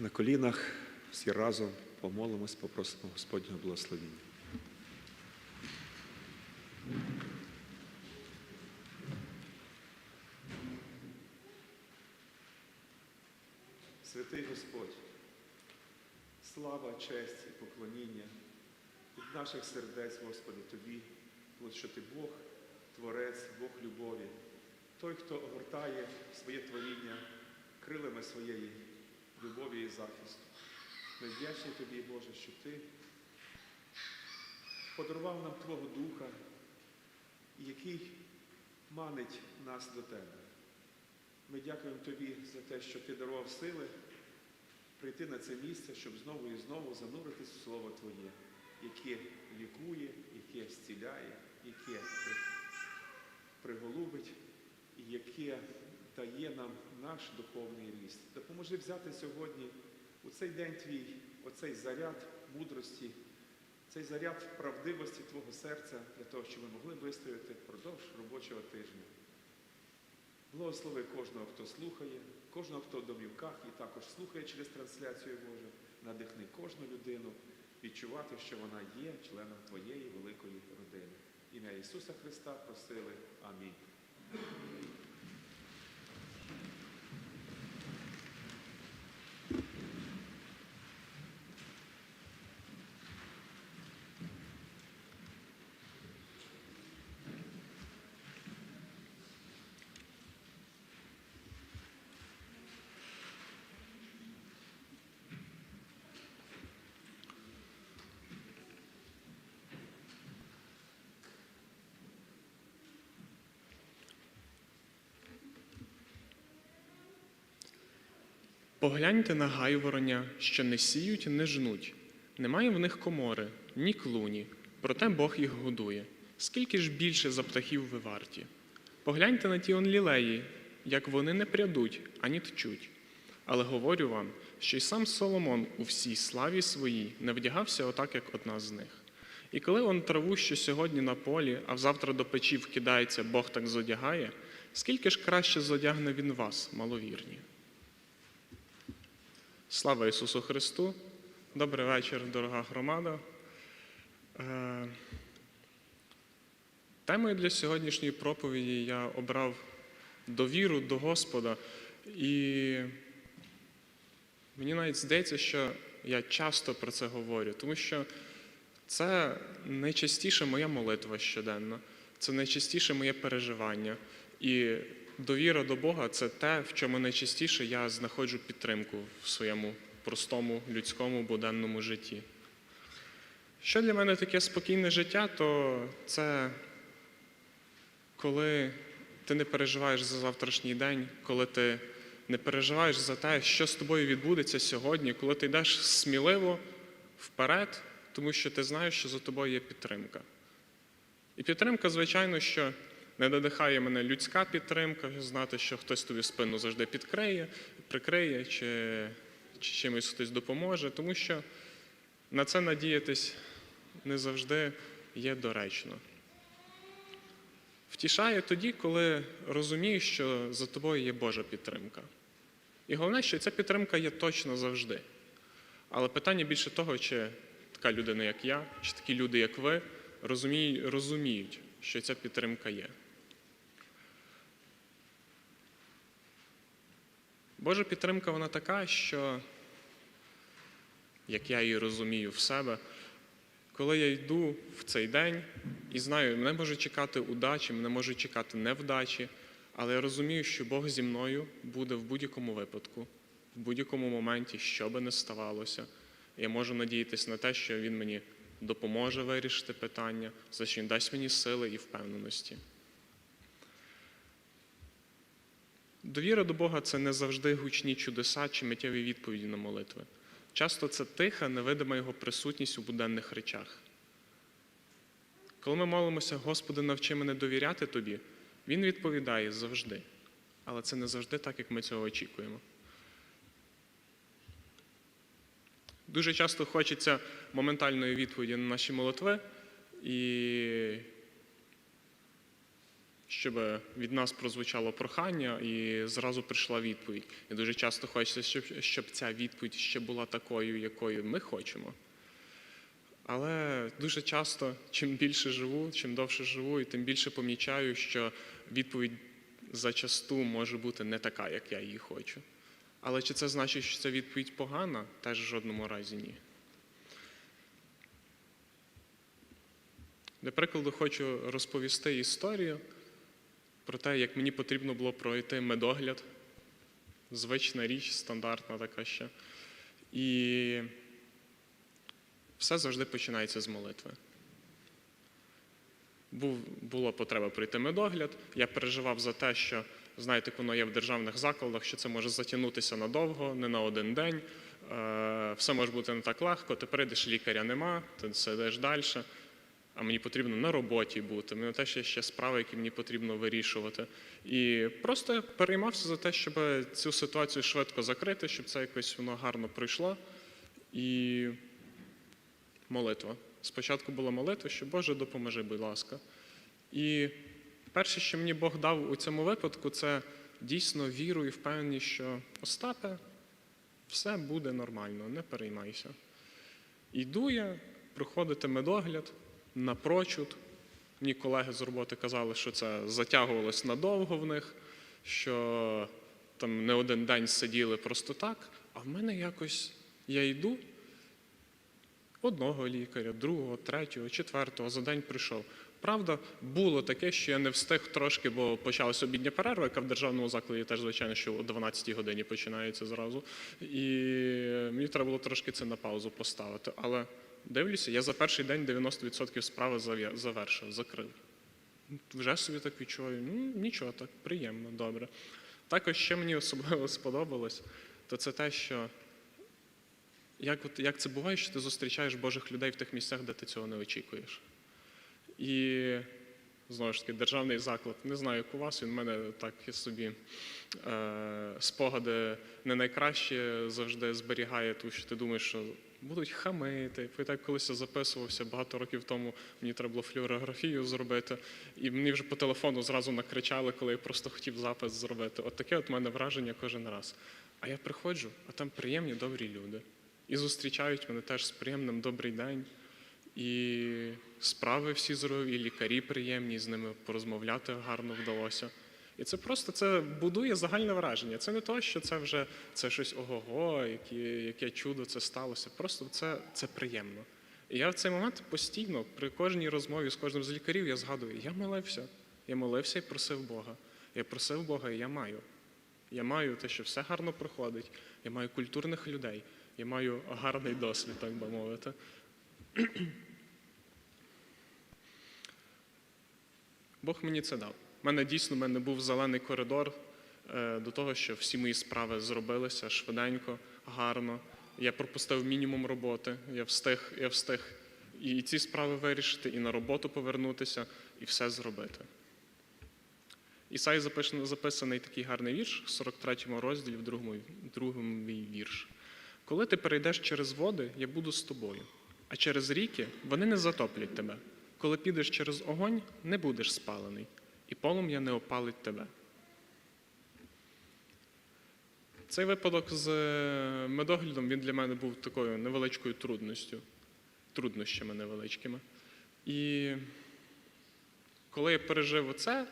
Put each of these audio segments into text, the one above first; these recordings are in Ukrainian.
на колінах всі разом помолимось, попросимо Господнього благословіння. Святий Господь, слава, честь і поклоніння від наших сердець, Господи, Тобі, що Ти Бог, Творець, Бог любові, той, хто огортає своє творіння крилами своєї любові і захисту. Ми вдячні Тобі, Боже, що Ти подарував нам Твого Духа, який манить нас до Тебе. Ми дякуємо Тобі за те, що Ти дарував сили прийти на це місце, щоб знову і знову зануритись в Слово Твоє, яке лікує, яке зціляє, яке приголубить яке дає нам наш духовний ріст. Допоможи взяти сьогодні у цей день твій, оцей заряд мудрості, цей заряд правдивості Твого серця для того, щоб ми могли вистояти впродовж робочого тижня. Благослови кожного, хто слухає, кожного, хто в домівках і також слухає через трансляцію Божу. Надихни кожну людину відчувати, що вона є членом Твоєї великої родини. Ім'я Ісуса Христа просили. Амінь. Погляньте на гайвороня, що не сіють, не жнуть. Немає в них комори, ні клуні, проте Бог їх годує. Скільки ж більше за птахів ви варті? Погляньте на ті онлілеї, як вони не прядуть, ані тчуть. Але говорю вам, що й сам Соломон у всій славі своїй не вдягався отак, як одна з них. І коли он траву, що сьогодні на полі, а завтра до печі вкидається, Бог так зодягає, скільки ж краще зодягне він вас, маловірні? Слава Ісусу Христу! Добрий вечір, дорога громада. Е, Темою для сьогоднішньої проповіді я обрав довіру до Господа. І мені навіть здається, що я часто про це говорю, тому що це найчастіше моя молитва щоденна, це найчастіше моє переживання. І довіра до Бога це те, в чому найчастіше я знаходжу підтримку в своєму простому людському буденному житті. Що для мене таке спокійне життя, то це коли ти не переживаєш за завтрашній день, коли ти не переживаєш за те, що з тобою відбудеться сьогодні, коли ти йдеш сміливо вперед, тому що ти знаєш, що за тобою є підтримка. І підтримка, звичайно, що не надихає мене людська підтримка, знати, що хтось тобі спину завжди підкриє, прикриє, чи, чи чимось хтось допоможе, тому що на це надіятись не завжди є доречно. Втішає тоді, коли розумієш, що за тобою є Божа підтримка. І головне, що ця підтримка є точно завжди. Але питання більше того, чи така людина, як я, чи такі люди, як ви, розуміють, що ця підтримка є. Божа підтримка вона така, що, як я її розумію в себе, коли я йду в цей день і знаю, мене може чекати удачі, мене може чекати невдачі, але я розумію, що Бог зі мною буде в будь-якому випадку, в будь-якому моменті, що би не ставалося. Я можу надіятися на те, що Він мені допоможе вирішити питання, за що він дасть мені сили і впевненості. Довіра до Бога це не завжди гучні чудеса чи миттєві відповіді на молитви. Часто це тиха, невидима його присутність у буденних речах. Коли ми молимося, Господи, навчи мене довіряти Тобі, Він відповідає завжди. Але це не завжди так, як ми цього очікуємо. Дуже часто хочеться моментальної відповіді на наші молитви, і щоб від нас прозвучало прохання і зразу прийшла відповідь. І дуже часто хочеться, щоб, щоб ця відповідь ще була такою, якою ми хочемо. Але дуже часто, чим більше живу, чим довше живу, і тим більше помічаю, що відповідь зачасту може бути не така, як я її хочу. Але чи це значить, що ця відповідь погана? Теж в жодному разі ні. Для прикладу, хочу розповісти історію про те, як мені потрібно було пройти медогляд. Звична річ, стандартна така ще. І все завжди починається з молитви. Був, була потреба пройти медогляд. Я переживав за те, що знаєте, воно є в державних закладах, що це може затягнутися надовго, не на один день. Е, Все може бути не так легко. Ти прийдеш, лікаря нема, ти сидиш далі. А мені потрібно на роботі бути. Мені теж є ще справи, які мені потрібно вирішувати. І просто переймався за те, щоб цю ситуацію швидко закрити, щоб це якось воно гарно пройшло. І молитва. Спочатку була молитва, що Боже, допоможи, будь ласка. І перше, що мені Бог дав у цьому випадку, це дійсно віру і впевненість, що Остапе, все буде нормально, не переймайся. Йду я проходити медогляд напрочуд. Мені колеги з роботи казали, що це затягувалось надовго в них, що там не один день сиділи просто так. А в мене якось я йду, одного лікаря, другого, третього, четвертого за день прийшов. Правда, було таке, що я не встиг трошки, бо почалася обідня перерва, яка в державному закладі теж, звичайно, що о 12-й годині починається зразу. І мені треба було трошки це на паузу поставити. Але дивлюся, я за перший день 90% справи завершив, закрив. Вже собі так відчуваю, ну нічого, так, приємно, добре. Також ще мені особливо сподобалось, то це те, що як, от, як це буває, що ти зустрічаєш Божих людей в тих місцях, де ти цього не очікуєш. І знову ж таки, державний заклад. Не знаю, як у вас, він в мене так собі е, спогади не найкраще завжди зберігає, тому що ти думаєш, що будуть хамити. Я так колись записувався багато років тому, мені треба було флюорографію зробити, і мені вже по телефону зразу накричали, коли я просто хотів запис зробити. От таке от мене враження кожен раз. А я приходжу, а там приємні, добрі люди. І зустрічають мене теж з приємним добрий день. І справи всі здорові, і лікарі приємні, з ними порозмовляти гарно вдалося. І це просто це будує загальне враження. Це не то, що це вже це щось ого-го, яке, яке чудо це сталося. Просто це, це приємно. І я в цей момент постійно, при кожній розмові з кожним з лікарів, я згадую, я молився. Я молився і просив Бога. Я просив Бога, і я маю. Я маю те, що все гарно проходить. Я маю культурних людей. Я маю гарний досвід, так би мовити. Бог мені це дав. У мене дійсно в мене був зелений коридор е, до того, що всі мої справи зробилися швиденько, гарно. Я пропустив мінімум роботи, я встиг, я встиг і ці справи вирішити, і на роботу повернутися, і все зробити. Ісай записаний, записаний такий гарний вірш в 43 розділі, в другому, другому вірш. Коли ти перейдеш через води, я буду з тобою, а через ріки вони не затоплять тебе. Коли підеш через огонь, не будеш спалений, і полум'я не опалить тебе. Цей випадок з е, медоглядом він для мене був такою невеличкою трудністю, труднощами невеличкими. І коли я пережив оце,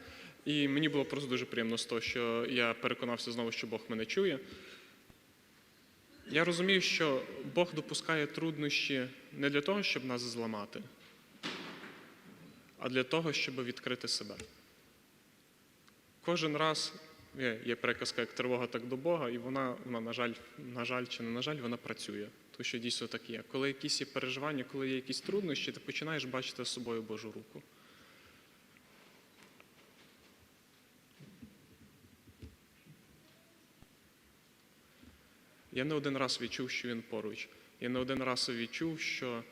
і мені було просто дуже приємно з того, що я переконався знову, що Бог мене чує. Я розумію, що Бог допускає труднощі не для того, щоб нас зламати, а для того, щоб відкрити себе. Кожен раз є, є приказка як тривога, так до Бога, і вона, вона, на жаль, на жаль чи не на жаль, вона працює. Тому що дійсно так є. Коли якісь є переживання, коли є якісь труднощі, ти починаєш бачити з собою Божу руку. Я не один раз відчув, що він поруч. Я не один раз відчув, що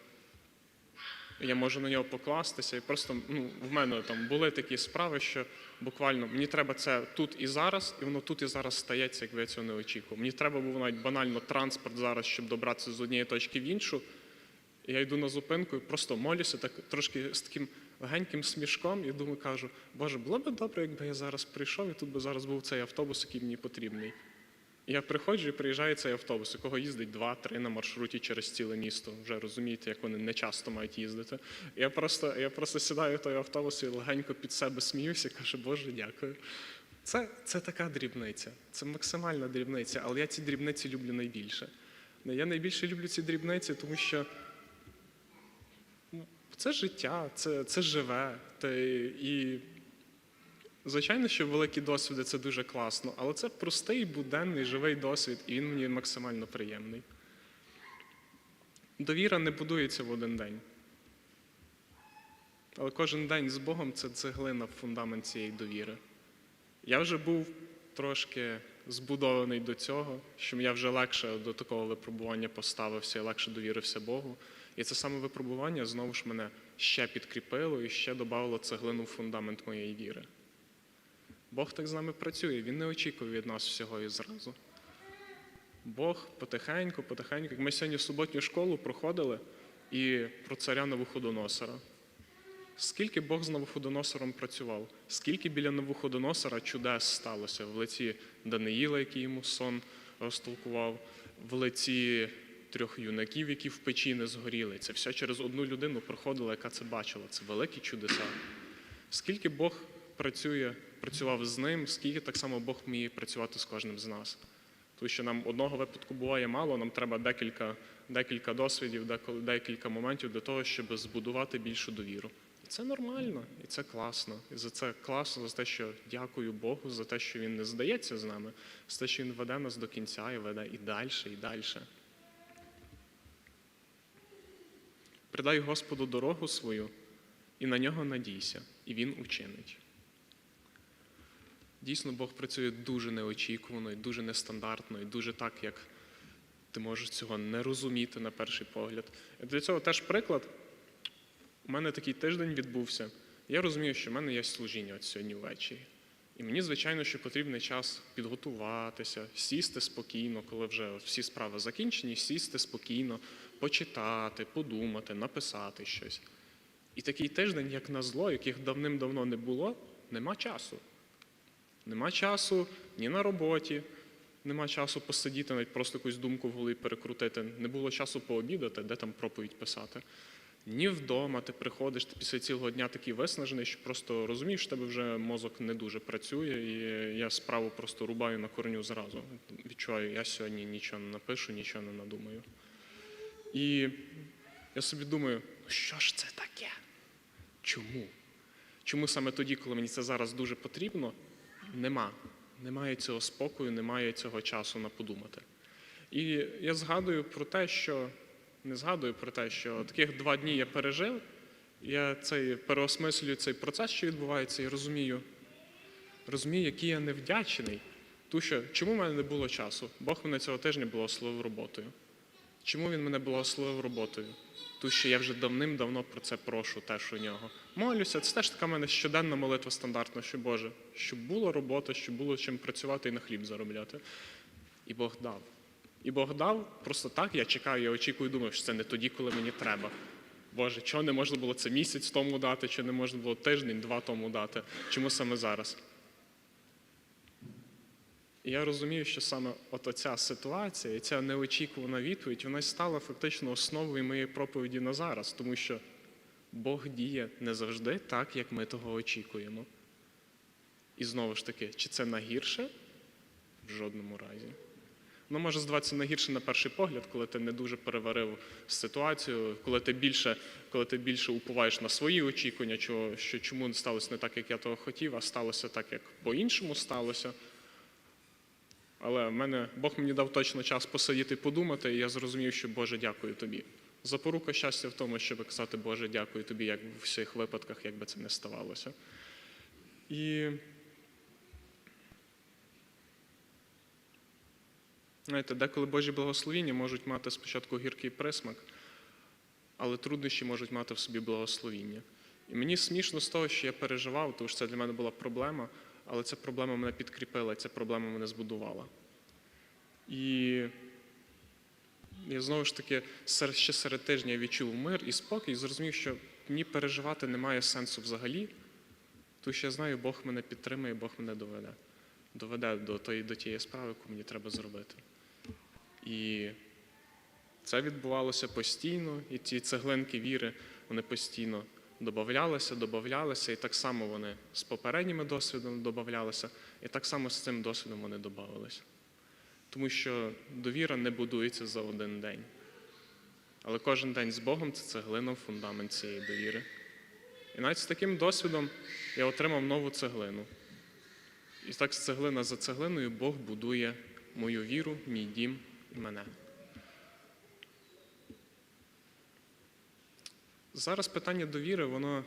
я можу на нього покластися. І просто ну, в мене там були такі справи, що буквально мені треба це тут і зараз, і воно тут і зараз стається, якби я цього не очікував. Мені треба був навіть банально транспорт зараз, щоб добратися з однієї точки в іншу. І я йду на зупинку і просто молюся, так трошки з таким легеньким смішком і думаю, кажу, Боже, було б добре, якби я зараз прийшов, і тут би зараз був цей автобус, який мені потрібний. Я приходжу і приїжджає цей автобус, якого їздить два-три на маршруті через ціле місто. Вже розумієте, як вони не часто мають їздити. Я просто, я просто сідаю в той автобус і легенько під себе сміюся, кажу, Боже, дякую. Це, це така дрібниця, це максимальна дрібниця, але я ці дрібниці люблю найбільше. Я найбільше люблю ці дрібниці, тому що ну, це життя, це, це живе. Та, і звичайно, що великі досвіди це дуже класно, але це простий, буденний, живий досвід, і він мені максимально приємний. Довіра не будується в один день. Але кожен день з Богом це цеглина в фундамент цієї довіри. Я вже був трошки збудований до цього, що я вже легше до такого випробування поставився і легше довірився Богу. І це саме випробування знову ж мене ще підкріпило і ще додало цеглину в фундамент моєї віри. Бог так з нами працює, Він не очікує від нас всього і зразу. Бог потихеньку, потихеньку. Як ми сьогодні в суботню школу проходили і про царя Навуходоносора. Скільки Бог з Навуходоносором працював, скільки біля Навуходоносора чудес сталося в лиці Даниїла, який йому сон розтолкував, в лиці трьох юнаків, які в печі не згоріли. Це все через одну людину проходило, яка це бачила. Це великі чудеса. Скільки Бог працює, працював з ним, скільки так само Бог вміє працювати з кожним з нас. Тому що нам одного випадку буває мало, нам треба декілька, декілька досвідів, декілька моментів для того, щоб збудувати більшу довіру. І це нормально, і це класно. І за це класно, за те, що дякую Богу, за те, що Він не здається з нами, за те, що Він веде нас до кінця і веде і далі, і далі. Придай Господу дорогу свою і на нього надійся, і Він учинить. Дійсно, Бог працює дуже неочікувано, і дуже нестандартно, і дуже так, як ти можеш цього не розуміти на перший погляд. Для цього теж приклад. У мене такий тиждень відбувся. Я розумію, що в мене є служіння от сьогодні ввечері. І мені, звичайно, що потрібний час підготуватися, сісти спокійно, коли вже всі справи закінчені, сісти спокійно, почитати, подумати, написати щось. І такий тиждень, як на зло, яких давним-давно не було, нема часу. Нема часу ні на роботі, нема часу посидіти, навіть просто якусь думку в голові перекрутити. Не було часу пообідати, де там проповідь писати. Ні вдома ти приходиш, ти після цілого дня такий виснажений, що просто розумієш, що тебе вже мозок не дуже працює, і я справу просто рубаю на корню зразу. Відчуваю, я сьогодні нічого не напишу, нічого не надумаю. І я собі думаю, «Ну що ж це таке? Чому? Чому саме тоді, коли мені це зараз дуже потрібно, нема. Немає цього спокою, немає цього часу на подумати. І я згадую про те, що не згадую про те, що таких два дні я пережив, я цей переосмислюю цей процес, що відбувається, і розумію, розумію, який я невдячний. Тому що чому в мене не було часу? Бог мене цього тижня благословив роботою. Чому він мене благословив роботою? Тому що я вже давним-давно про це прошу теж у нього. Молюся, це теж така в мене щоденна молитва стандартна, що Боже, щоб була робота, щоб було чим працювати і на хліб заробляти. І Бог дав. І Бог дав просто так, я чекаю, я очікую, думаю, що це не тоді, коли мені треба. Боже, чого не можна було це місяць тому дати, чи не можна було тиждень, два тому дати? Чому саме зараз? Я розумію, що саме от оця ситуація і ця неочікувана відповідь, вона стала фактично основою моєї проповіді на зараз, тому що Бог діє не завжди так, як ми того очікуємо. І знову ж таки, чи це на гірше? В жодному разі. Воно може здаватися на гірше на перший погляд, коли ти не дуже переварив ситуацію, коли ти більше, коли ти більше уповаєш на свої очікування, що, що чому сталося не так, як я того хотів, а сталося так, як по-іншому сталося. Але в мене Бог мені дав точно час посидіти і подумати, і я зрозумів, що Боже, дякую тобі. Запорука щастя в тому, щоб казати Боже, дякую тобі, як в всіх випадках, як би це не ставалося. І знаєте, деколи Божі благословіння можуть мати спочатку гіркий присмак, але труднощі можуть мати в собі благословіння. І мені смішно з того, що я переживав, тому що це для мене була проблема, але ця проблема мене підкріпила, ця проблема мене збудувала. І я знову ж таки ще серед тижня відчув мир і спокій, і зрозумів, що мені переживати немає сенсу взагалі, тому що я знаю, Бог мене підтримує, Бог мене доведе. Доведе до, тої, до тієї справи, яку мені треба зробити. І це відбувалося постійно, і ці цеглинки віри вони постійно додавалися, додавалися, і так само вони з попередніми досвідами додавалися, і так само з цим досвідом вони додавалися. Тому що довіра не будується за один день. Але кожен день з Богом це цеглина в фундамент цієї довіри. І навіть з таким досвідом я отримав нову цеглину. І так з цеглина за цеглиною Бог будує мою віру, мій дім і мене. Зараз питання довіри, воно,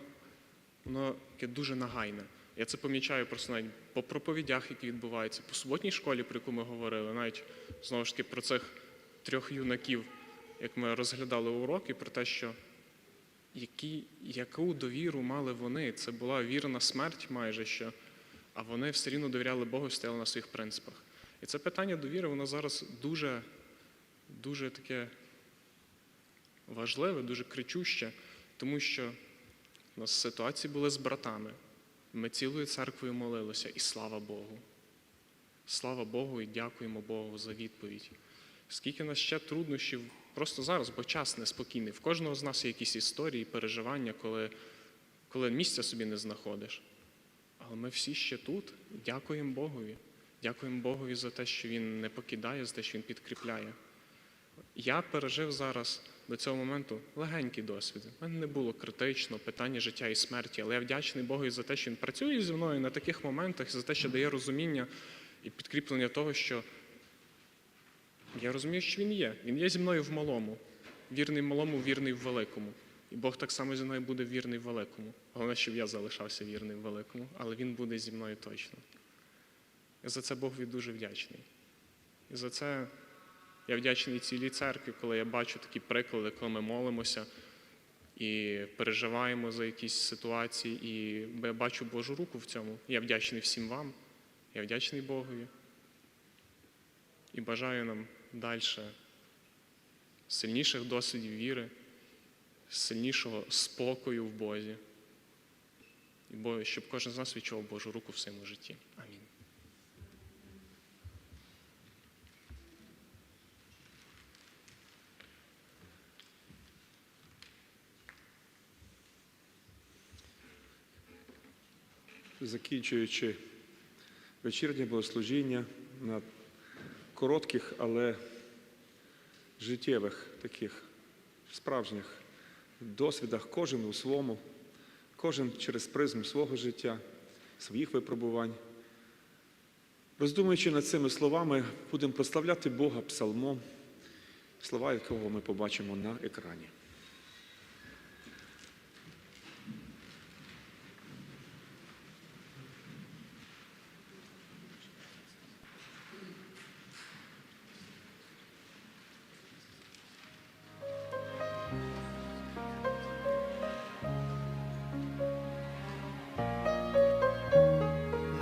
воно таке дуже нагайне. Я це помічаю просто навіть по проповідях, які відбуваються, по суботній школі, про яку ми говорили, навіть знову ж таки про цих трьох юнаків, як ми розглядали уроки, про те, що які, яку довіру мали вони. Це була вірна смерть майже що, а вони все рівно довіряли Богу і стояли на своїх принципах. І це питання довіри, воно зараз дуже, дуже таке важливе, дуже кричуще, тому що у нас ситуації були з братами. Ми цілою церквою молилися, і слава Богу. Слава Богу і дякуємо Богу за відповідь. Скільки нас ще труднощів просто зараз, бо час неспокійний. В кожного з нас є якісь історії, переживання, коли, коли місця собі не знаходиш. Але ми всі ще тут. Дякуємо Богові. Дякуємо Богові за те, що Він не покидає, за те, що Він підкріпляє. Я пережив зараз до цього моменту легенький досвід. У мене не було критично питання життя і смерті, але я вдячний Богу за те, що він працює зі мною на таких моментах, за те, що дає розуміння і підкріплення того, що я розумію, що він є. Він є зі мною в малому. Вірний в малому, вірний в великому. І Бог так само зі мною буде вірний в великому. Головне, щоб я залишався вірним в великому, але він буде зі мною точно. І за це Богові дуже вдячний. І за це я вдячний цілій церкві, коли я бачу такі приклади, коли ми молимося і переживаємо за якісь ситуації, і я бачу Божу руку в цьому. Я вдячний всім вам, я вдячний Богові. І бажаю нам далі сильніших досвідів віри, сильнішого спокою в Бозі. І щоб кожен з нас відчував Божу руку в своєму житті. Амінь. Закінчуючи вечірнє богослужіння на коротких, але життєвих таких справжніх досвідах, кожен у своєму, кожен через призму свого життя, своїх випробувань. Роздумуючи над цими словами, будемо прославляти Бога псалмом, слова якого ми побачимо на екрані.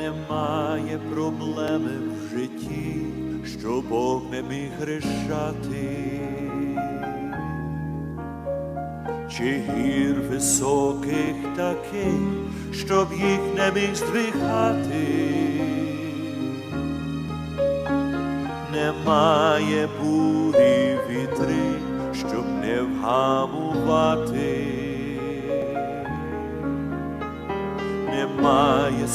Немає проблеми в житті, що Бог не міг рішати, чи гір високих таких, щоб їх не міг здвигати. Немає бурі вітри, щоб не вгамувати. Немає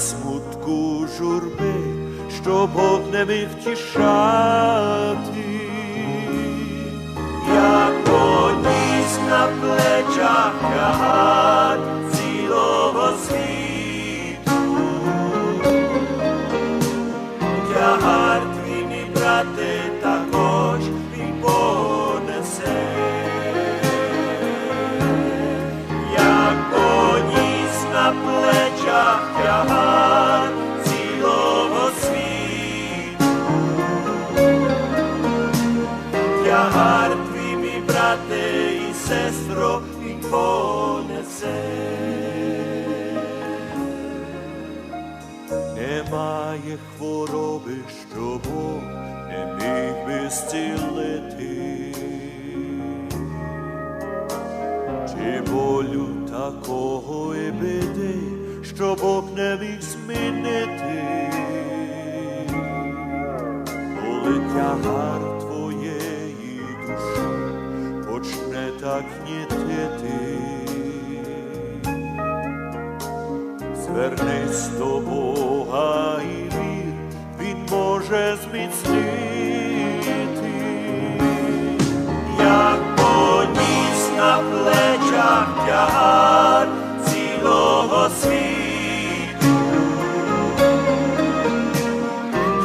що Бог не міг втішати, як поніс на плечах хвороби, що Бог не міг би зцілити чи болю так такої біди, що Бог не міг змінити. Коли тягар твоєї душі почне так гнітити, звернись до Бога і може зміцнити, як поніс на плечах тягар цілого світу.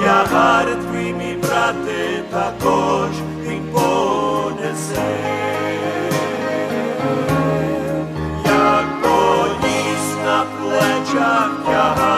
Тягар твій, мій брате, також він понесе. Як на плечах тягар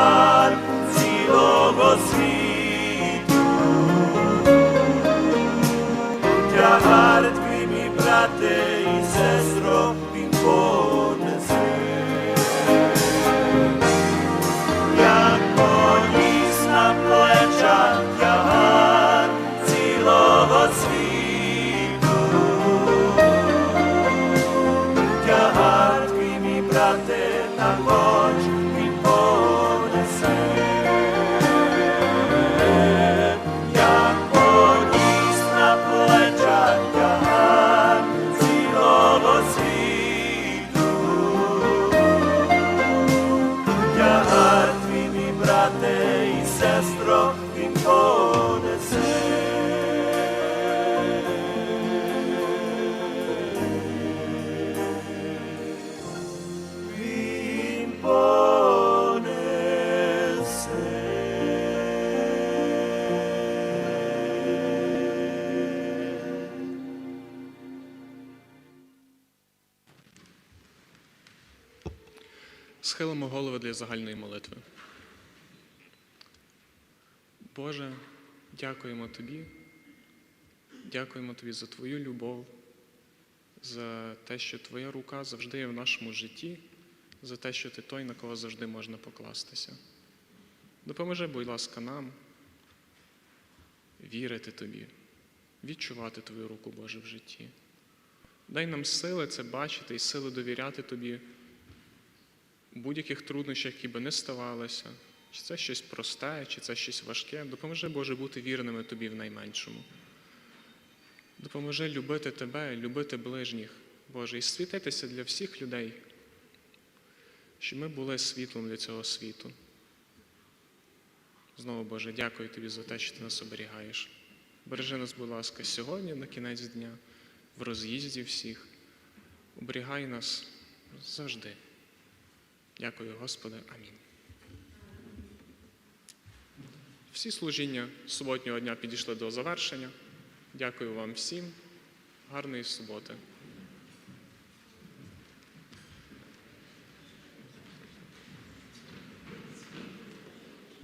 Схилимо голови для загальної молитви. Боже, дякуємо Тобі. Дякуємо Тобі за Твою любов, за те, що Твоя рука завжди є в нашому житті, за те, що Ти той, на кого завжди можна покластися. Допоможи, будь ласка, нам вірити Тобі, відчувати Твою руку, Боже, в житті. Дай нам сили це бачити і сили довіряти Тобі будь-яких труднощах, які би не ставалися, чи це щось просте, чи це щось важке, допоможи, Боже, бути вірними Тобі в найменшому. Допоможи любити Тебе, любити ближніх, Боже, і світитися для всіх людей, щоб ми були світлом для цього світу. Знову, Боже, дякую Тобі за те, що Ти нас оберігаєш. Бережи нас, будь ласка, сьогодні, на кінець дня, в роз'їзді всіх. Оберігай нас завжди. Дякую, Господи. Амінь. Всі служіння суботнього дня підійшли до завершення. Дякую вам всім. Гарної суботи.